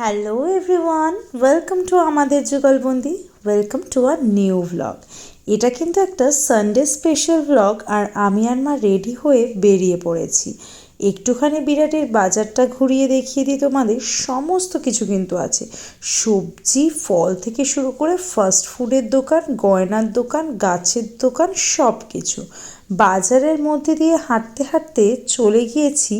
Hello everyone welcome to আমাদের যুগলবন্দি welcome to our new vlog এটা কিন্তু একটা সানডে স্পেশাল ভ্লগ আর আমি আর মা রেডি হয়ে বেরিয়ে পড়েছি। একটুখানি বিরাটের বাজারটা ঘুরিয়ে দেখিয়ে দিই তোমাদের। সমস্ত কিছু কিন্তু আছে। সবজি, ফল থেকে শুরু করে ফাস্ট ফুডের দোকান, গয়নার দোকান, গাছের দোকান সব কিছু বাজারের মধ্যে দিয়ে হাঁটতে হাঁটতে চলে গিয়েছি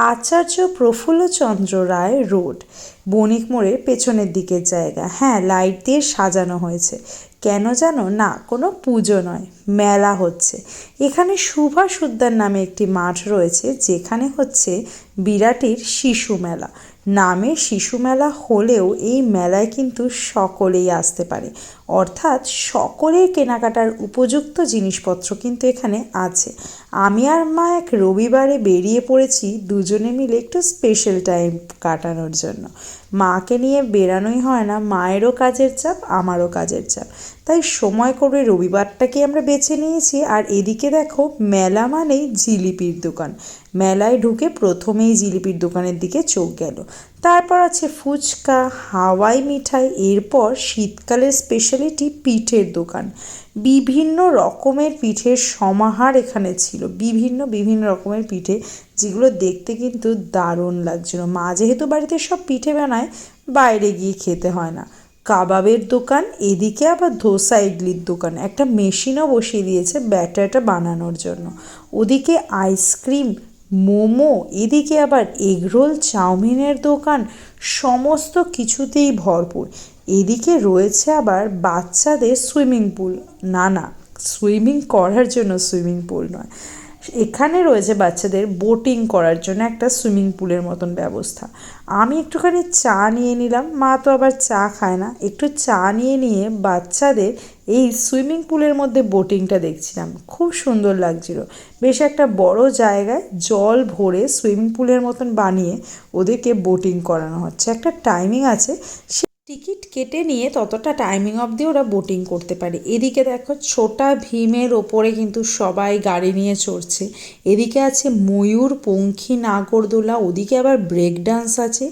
আচার্য প্রফুল্লচন্দ্র রায় রোড, বণিক মোড়ের পেছনের দিকের জায়গা। হ্যাঁ লাইট দিয়ে সাজানো হয়েছে। কেন জানো? না, কোনো পুজো নয়। মেলা হচ্ছে। এখানে সুভাষ উদ্যান নামে একটি মাঠ রয়েছে, যেখানে হচ্ছে বিরাটির শিশু মেলা। নামে শিশু মেলা হলেও এই মেলায় কিন্তু সকলেই আসতে পারে। অর্থাৎ সকলের কেনাকাটার উপযুক্ত জিনিসপত্র কিন্তু এখানে আছে। আমি আর মা এক রবিবারে বেরিয়ে পড়েছি, দুজনে মিলে একটু স্পেশাল টাইম কাটানোর জন্য। মাকে নিয়ে বেরানোই হয় না, মায়েরও কাজের চাপ, আমারও কাজের চাপ। তাই সময় করে রবিবারটাকে আমরা বেছে নিয়েছি। আর এদিকে দেখো, মেলা মানেই জিলিপির দোকান। মেলায় ঢুকে প্রথমেই জিলিপির দোকানের দিকে চোখ গেল। তারপর আছে ফুচকা, হাওয়াই মিঠাই, এরপর শীতকালের স্পেশালিটি পিঠের দোকান। বিভিন্ন রকমের পিঠের সমাহার এখানে ছিল। বিভিন্ন বিভিন্ন রকমের পিঠে, যেগুলো দেখতে কিন্তু দারুণ লাগছিল। মা যেহেতু বাড়িতে সব পিঠে বানায়, বাইরে গিয়ে খেতে হয় না। কাবাবের দোকান, এদিকে আবার ধোসা ইডলির দোকান। একটা মেশিনও বসিয়ে দিয়েছে ব্যাটারটা বানানোর জন্য। ওদিকে আইসক্রিম, মোমো, এদিকে আবার এগরোল চাউমিনের দোকান, সমস্ত কিছুতেই ভরপুর। এদিকে রয়েছে আবার বাচ্চাদের সুইমিং পুল। না না, সুইমিং করার জন্য সুইমিং পুল নয়। এখানে রয়েছে বাচ্চাদের বোটিং করার জন্য একটা সুইমিং পুলের মতন ব্যবস্থা। আমি একটুখানি চা নিয়ে নিলাম, মা তো আবার চা খায় না। একটু চা নিয়ে নিয়ে বাচ্চাদের এই সুইমিং পুলের মধ্যে বোটিংটা দেখছিলাম। খুব সুন্দর লাগছিল। বেশ একটা বড় জায়গায় জল ভরে সুইমিং পুলের মতন বানিয়ে ওদেরকে বোটিং করানো হচ্ছে। একটা টাইমিং আছে টিকিট কেটে নিয়ে ততটা টাইমিং অবধি ওরা বোটিং করতে পারে। এদিকে দেখো ছোটা ভীমের ওপরে কিন্তু সবাই গাড়ি নিয়ে চড়ছে। এদিকে আছে ময়ূর, পঙ্খী, নাগরদোলা, ওদিকে আবার ব্রেক ডান্স আছে।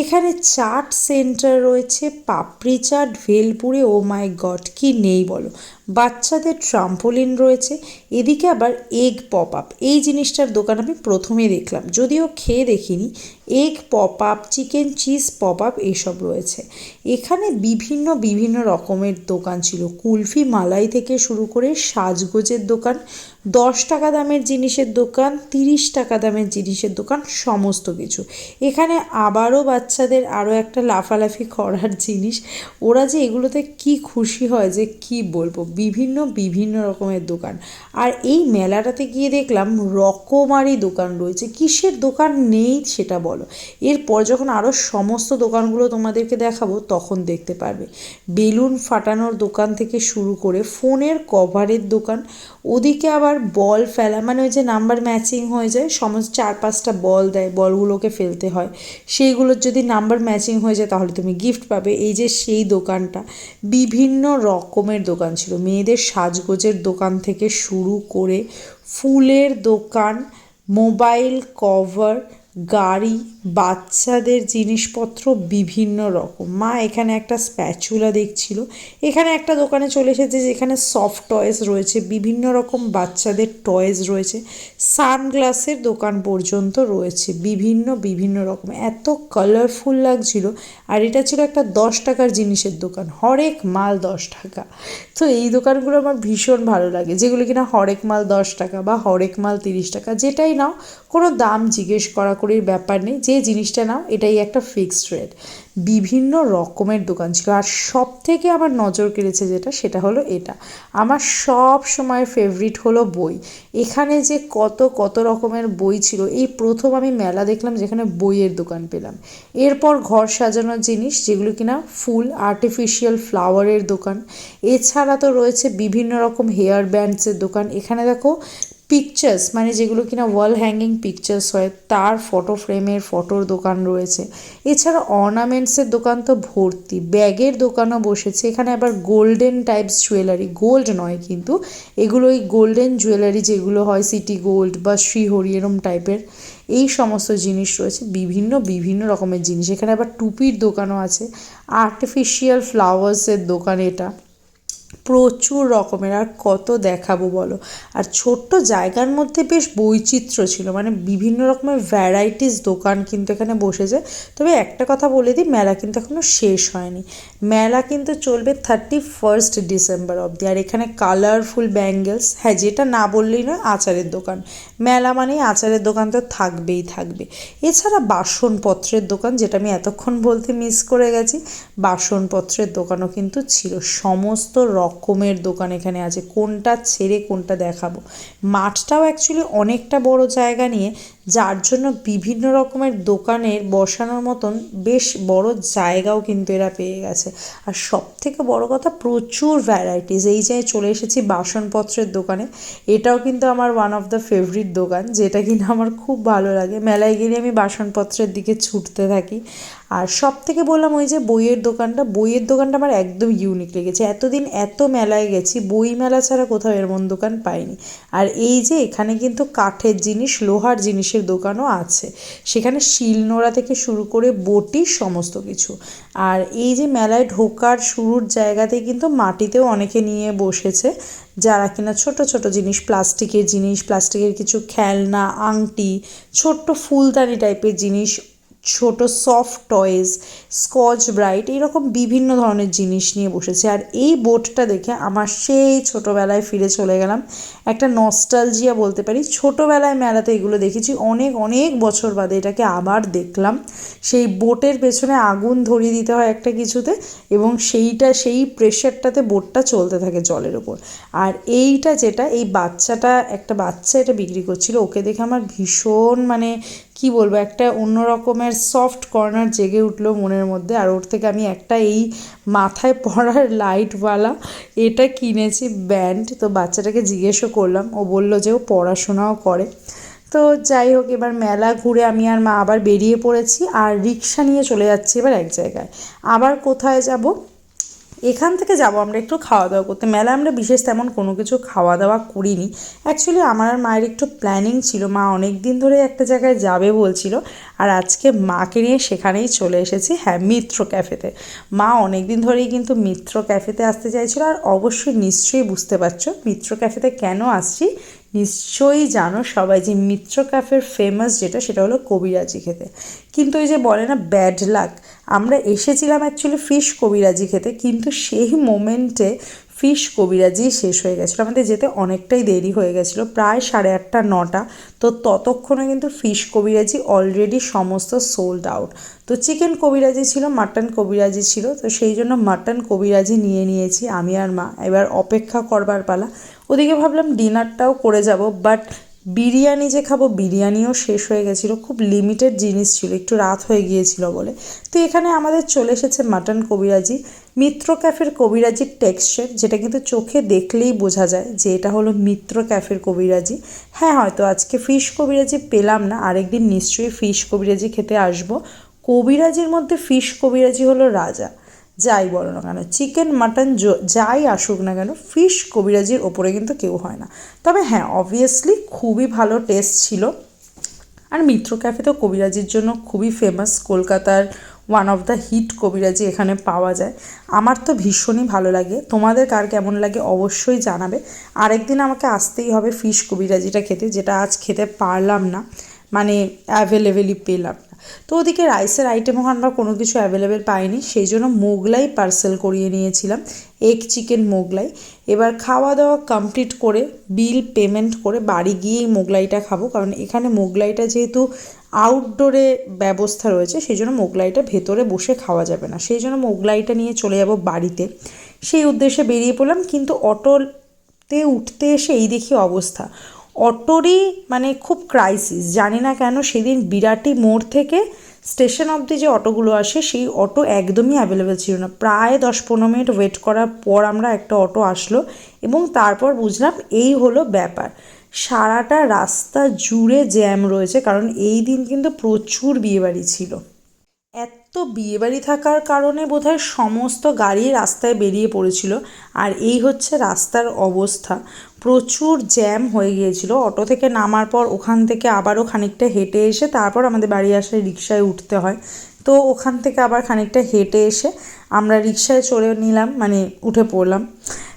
এখানে চাট সেন্টার রয়েছে, পাপড়ি চাট, ভেলপুরে ও মাই গড কি নেই বলো। বাচ্চাদের ট্রাম্পোলিন রয়েছে, এদিকে আবার এগ পপ আপ এই জিনিসটার দোকান আমি প্রথমে দেখলাম, যদিও খেয়ে দেখিনি egg pop up chicken cheese pop up এসব রয়েছে। এখানে বিভিন্ন বিভিন্ন রকমের দোকান ছিল। কুলফি মালাই থেকে শুরু করে সাজগোজের দোকান, দশ টাকা দামের জিনিসের দোকান, তিরিশ টাকা দামের জিনিসের দোকান, সমস্ত কিছু। এখানে আবারও বাচ্চাদের আরও একটা লাফালাফি করার জিনিস। ওরা যে এগুলোতে কি খুশি হয় যে কি বলব? বিভিন্ন বিভিন্ন রকমের দোকান। আর এই মেলাটাতে গিয়ে দেখলাম রকমারি দোকান রয়েছে। কিসের দোকান নেই সেটা বলো। এরপর যখন আরও সমস্ত দোকানগুলো তোমাদেরকে দেখাবো তখন দেখতে পারবে। বেলুন ফাটানোর দোকান থেকে শুরু করে ফোনের কভারের দোকান, ওদিকে আবার বল ফেলা মানে ওই যে নাম্বার ম্যাচিং হয়ে যায়, সমস্ত চার পাঁচটা বল দেয়, বলগুলোকে ফেলতে হয়। সেইগুলোর যদি নাম্বার ম্যাচিং হয়ে যায়, তাহলে তুমি গিফট পাবে। এই যে সেই দোকানটা, বিভিন্ন রকমের দোকান ছিল। মেয়েদের সাজগোজের দোকান থেকে শুরু করে ফুলের দোকান, মোবাইল, কভার, গাড়ি বাচ্চাদের জিনিসপত্র বিভিন্ন রকম। মা এখানে একটা স্প্যাচুলা দেখছিল। এখানে একটা দোকানে চলে এসেছে যেখানে সফট টয়েস রয়েছে, বিভিন্ন রকম বাচ্চাদের টয়েস রয়েছে। সানগ্লাসের দোকান পর্যন্ত রয়েছে, বিভিন্ন বিভিন্ন রকম। এত কালারফুল লাগছিল। আর এটা ছিল একটা দশ টাকার জিনিসের দোকান, হরেক মাল দশ টাকা। তো এই দোকানগুলো আমার ভীষণ ভালো লাগে, যেগুলো কিনা হরেক মাল দশ টাকা বা হরেক মাল তিরিশ টাকা, যেটাই নাও, কোনো দাম জিজ্ঞেস করা করির ব্যাপার নেই। যে জিনিসটা নাও, এটাই একটা ফিক্সড রেট বিভিন্ন রকমের দোকান ছিল, আর সব থেকে আমার নজর কেড়েছে যেটা, সেটা হলো এটা। আমার সব সময় ফেভারিট হলো বই। এখানে যে কত কত রকমের বই ছিল, এই প্রথম আমি মেলা দেখলাম যেখানে বইয়ের দোকান পেলাম। এরপর ঘর সাজানোর জিনিস, যেগুলো কিনা ফুল আর্টিফিশিয়াল ফ্লাওয়ারের দোকান। এছাড়া তো রয়েছে বিভিন্ন রকম হেয়ার ব্যান্ডসের দোকান। এখানে দেখো পিকচার্স মানে যেগুলো কিনা ওয়াল হ্যাঙ্গিং পিকচার্স হয়, তার ফটো ফ্রেমের ফটোর দোকান রয়েছে। এছাড়া অর্নামেন্টসের দোকান তো ভর্তি ব্যাগের দোকানও বসেছে। এখানে আবার গোল্ডেন টাইপস জুয়েলারি গোল্ড নয় কিন্তু, এগুলো ওই গোল্ডেন জুয়েলারি যেগুলো হয় সিটি গোল্ড বা শ্রীহরি এরম টাইপের এই সমস্ত জিনিস রয়েছে। বিভিন্ন বিভিন্ন রকমের জিনিস। এখানে আবার টুপির দোকানও আছে। আর্টিফিশিয়াল ফ্লাওয়ার্সের দোকান এটা। প্রচুর রকমের, আর কত দেখাবো বলো? আর ছোট্ট জায়গার মধ্যে বেশ বৈচিত্র্য ছিল মানে বিভিন্ন রকমের ভ্যারাইটিস দোকান কিন্তু এখানে বসেছে। তবে একটা কথা বলে দিই, মেলা কিন্তু এখনও শেষ হয়নি। মেলা কিন্তু চলবে থার্টি ফার্স্ট ডিসেম্বর অবধি, আর এখানে কালারফুল ব্যাঙ্গেলস হ্যাঁ যেটা না বললেই নয়, আচারের দোকান। মেলা মানেই আচারের দোকান তো থাকবেই থাকবে। এছাড়া বাসনপত্রের দোকান, যেটা আমি এতক্ষণ বলতে মিস করে গেছি, বাসনপত্রের দোকানও কিন্তু ছিল। সমস্ত রকমের দোকান এখানে আছে। কোনটা ছেড়ে কোনটা দেখাবো? মাঠটাও অ্যাকচুয়ালি অনেকটা বড় জায়গা নিয়ে যার জন্য বিভিন্ন রকমের দোকানের বসানোর মতন বেশ বড় জায়গাও কিন্তু এরা পেয়ে গেছে। আর সব থেকে বড় কথা, প্রচুর ভ্যারাইটিস এই যে চলে এসেছি বাসনপত্রের দোকানে, এটাও কিন্তু আমার ওয়ান অফ দ্য ফেভারিট দোকান, যেটা কিনা আমার খুব ভালো লাগে। মেলায় গেলে আমি বাসনপত্রের দিকে ছুটতে থাকি। আর সব থেকে বললাম ওই যে বইয়ের দোকানটা বইয়ের দোকানটা আমার একদম ইউনিক লেগেছে। এতদিন এত মেলায় গেছি, বই মেলা ছাড়া কোথাও এমন দোকান পাইনি। আর এই যে এখানে কিন্তু কাঠের জিনিস, লোহার জিনিসের দোকানও আছে। সেখানে শিলনোড়া থেকে শুরু করে বটি সমস্ত কিছু। আর এই যে মেলায় ঢোকার শুরুর জায়গাতে কিন্তু মাটিতেও অনেকে নিয়ে বসেছে, যারা কিনা ছোট ছোট জিনিস, প্লাস্টিকের জিনিস, প্লাস্টিকের কিছু খেলনা, আংটি, ছোট্ট ফুলদানি টাইপের জিনিস ছোট সফট টয়েস স্কচ ব্রাইট এইরকম বিভিন্ন ধরনের জিনিস নিয়ে বসেছে। আর এই বোটটা দেখে আমার সেই ছোটোবেলায় ফিরে চলে গেলাম। একটা নস্টালজিয়া বলতে পারি। ছোটোবেলায় মেলাতে এগুলো দেখেছি। অনেক অনেক বছর বাদে এটাকে আবার দেখলাম। সেই বোটের পেছনে আগুন ধরিয়ে দিতে হয় একটা কিছুতে এবং সেইটা, সেই প্রেশারটাতে বোটটা চলতে থাকে জলের ওপর আর এইটা যেটা, এই বাচ্চাটা, একটা বাচ্চা এটা বিক্রি করছিল, ওকে দেখে আমার ভীষণ মানে কি বলব, একটা অন্য রকমের সফট কর্নার জেগে উঠল মনের মধ্যে। আর ওর থেকে আমি একটা এই মাথায় পড়ার লাইটওয়ালা এটা কিনেছি ব্যান্ড তো বাচ্চাটাকে জিজ্ঞেসও করলাম, ও বলল যে ও পড়াশোনাও করে। তো যাই হোক, এবার মেলা ঘুরে আমি আর মা আবার বেরিয়ে পড়েছি, আর রিক্সা নিয়ে চলে যাচ্ছি এবার এক জায়গায়। আবার কোথায় যাব? এখান থেকে যাব, আমরা একটু খাওয়া দাওয়া করতে। মেলা আমরা বিশেষ তেমন কোনো কিছু খাওয়া দাওয়া করিনি। অ্যাকচুয়ালি আমার আর মায়ের একটু প্ল্যানিং ছিল। মা অনেক দিন ধরে একটা জায়গায় যাবে বলছিল। আর আজকে মাকে নিয়ে সেখানেই চলে এসেছি হ্যাঁ মিত্র ক্যাফেতে। মা অনেক দিন ধরেই কিন্তু মিত্র ক্যাফেতে আসতে চাইছিল। আর অবশ্যই নিশ্চয়ই বুঝতে পারছ, মিত্র ক্যাফেতে কেন আসছি? নিশ্চয়ই জানো সবাই যে মিত্র ক্যাফের ফেমাস যেটা, সেটা হলো কবিরাজি খেতে। কিন্তু ওই যে বলে না ব্যাড লাক আমরা এসেছিলাম অ্যাকচুয়ালি ফিশ কবিরাজি খেতে, কিন্তু সেই মোমেন্টে ফিশ কবিরাজি শেষ হয়ে গেছিল। আমাদের যেতে অনেকটাই দেরি হয়ে গেছিল, প্রায় সাড়ে আটটা, নটা। তো ততক্ষণে কিন্তু ফিশ কবিরাজি অলরেডি সমস্ত সোল্ড আউট তো চিকেন কবিরাজি ছিল মাটন কবিরাজি ছিল, তো সেই জন্য মাটন কবিরাজি নিয়ে নিয়েছি আমি আর মা। এবার অপেক্ষা করবার পালা। ওদিকে ভাবলাম ডিনারটাও করে যাব বাট বিরিয়ানি যে খাব, বিরিয়ানিও শেষ হয়ে গেছিল। খুব লিমিটেড জিনিস ছিল, একটু রাত হয়ে গিয়েছিল বলে। তো এখানে আমাদের চলে এসেছে মাটন কবিরাজি। মিত্র ক্যাফের কবিরাজির টেক্সচার যেটা কিন্তু চোখে দেখলেই বোঝা যায় যে এটা হলো মিত্র ক্যাফের কবিরাজি। হ্যাঁ হয়তো আজকে ফিশ কবিরাজি পেলাম না, আরেকদিন নিশ্চয়ই ফিশ কবিরাজি খেতে আসব। কবিরাজির মধ্যে ফিশ কবিরাজি হলো রাজা। যাই বলো না কেন চিকেন মাটন যাই আসুক না কেন ফিশ কবিরাজির ওপরে কিন্তু কেউ হয় না। তবে হ্যাঁ অবভিয়াসলি খুবই ভালো টেস্ট ছিল। আর মিত্র ক্যাফে তো কবিরাজির জন্য খুবই ফেমাস কলকাতার ওয়ান অফ দ্য হিট কবিরাজি এখানে পাওয়া যায়। আমার তো ভীষণই ভালো লাগে। তোমাদের কার কেমন লাগে অবশ্যই জানাবে। আরেকদিন আমাকে আসতেই হবে ফিশ কবিরাজিটা খেতে, যেটা আজ খেতে পারলাম না। মানে অ্যাভেলেবেলই পেলাম। তো ওদিকে রাইসের আইটেমও আমরা কোনো কিছু অ্যাভেলেবেল পাইনি, সেই জন্য মোগলাই পার্সেল করিয়ে নিয়েছিলাম এগ চিকেন মোগলাই। এবার খাওয়া দাওয়া কমপ্লিট করে বিল পেমেন্ট করে বাড়ি গিয়েই মোগলাইটা খাব, কারণ এখানে মোগলাইটা যেহেতু আউটডোরে ব্যবস্থা রয়েছে, সেই জন্য মোগলাইটা ভেতরে বসে খাওয়া যাবে না। সেই জন্য মোগলাইটা নিয়ে চলে যাব বাড়িতে। সেই উদ্দেশ্যে বেরিয়ে পড়লাম, কিন্তু অটোতে উঠতে এসে এই দেখি অবস্থা। অটোরই মানে খুব ক্রাইসিস জানি না কেন সেদিন বিরাটি মোড় থেকে স্টেশন অবধি যে অটোগুলো আসে, সেই অটো একদমই অ্যাভেলেবেল ছিল না। প্রায় দশ পনেরো মিনিট ওয়েট করার পর আমরা একটা অটো আসলো এবং তারপর বুঝলাম এই হলো ব্যাপার। সারাটা রাস্তা জুড়ে জ্যাম রয়েছে, কারণ এই দিন কিন্তু প্রচুর বিয়েবাড়ি ছিল। এত বিয়েবাড়ি থাকার কারণে বোধহয় সমস্ত গাড়ি রাস্তায় বেরিয়ে পড়েছিল। আর এই হচ্ছে রাস্তার অবস্থা। প্রচুর জ্যাম হয়ে গিয়েছিল। অটো থেকে নামার পর ওখান থেকে আবারও খানিকটা হেঁটে এসে তারপর আমাদের বাড়ি আসায় রিক্সায় উঠতে হয়। তো ওখান থেকে আবার খানিকটা হেঁটে এসে আমরা রিক্সায় চড়ে নিলাম মানে উঠে পড়লাম।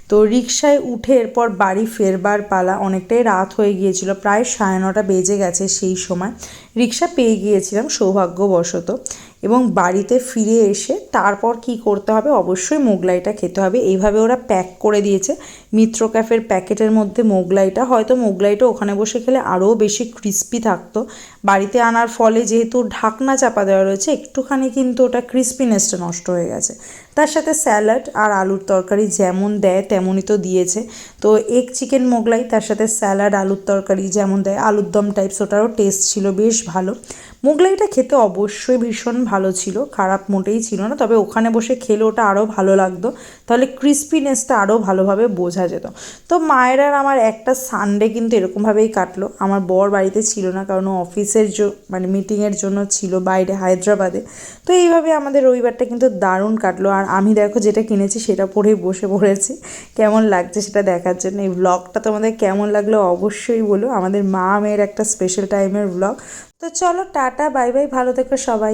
তো রিক্সায় উঠে এরপর বাড়ি ফেরবার পালা অনেকটাই রাত হয়ে গিয়েছিল। প্রায় সাড়ে নটা বেজে গেছে সেই সময়। রিক্সা পেয়ে গিয়েছিলাম সৌভাগ্যবশত। এবং বাড়িতে ফিরে এসে তারপর কি করতে হবে? অবশ্যই মোগলাইটা খেতে হবে। এইভাবে ওরা প্যাক করে দিয়েছে। মিত্র ক্যাফের প্যাকেটের মধ্যে মোগলাইটা। হয়তো মোগলাইটা ওখানে বসে খেলে আরও বেশি ক্রিস্পি থাকতো। বাড়িতে আনার ফলে যেহেতু ঢাকনা চাপা দেওয়া রয়েছে, একটুখানি কিন্তু ওটা ক্রিস্পিনেসটা নষ্ট হয়ে গেছে। তার সাথে স্যালাড আর আলুর তরকারি যেমন দেয়, তেমনই তো দিয়েছে। তো এগ চিকেন মোগলাই, তার সাথে স্যালাড, আলুর তরকারি যেমন দেয় আলুর দম টাইপস ওটারও টেস্ট ছিল বেশ ভালো। মোগলাইটা খেতে অবশ্যই ভীষণ ভালো ছিল, খারাপ মোটেই ছিল না, তবে ওখানে বসে খেলে ওটা আরও ভালো লাগতো। তাহলে ক্রিস্পিনেসটা আরও ভালোভাবে বোঝা যেত। তো মায়ের আর আমার একটা সানডে কিন্তু এরকমভাবেই কাটলো। আমার বর বাড়িতে ছিল না, কারণ ও অফিসের মানে মিটিংয়ের জন্য ছিল বাইরে হায়দ্রাবাদে। তো এইভাবে আমাদের রবিবারটা কিন্তু দারুণ কাটলো। আর আমি দেখো যেটা কিনেছি সেটা পরেই বসে পড়েছি। কেমন লাগছে সেটা দেখার জন্য। এই ব্লগটা তোমাদের কেমন লাগল অবশ্যই বলো। আমাদের মা মেয়ের একটা স্পেশাল টাইমের ব্লগ তো চলো, টাটা বাই বাই ভালো থেকো সবাই।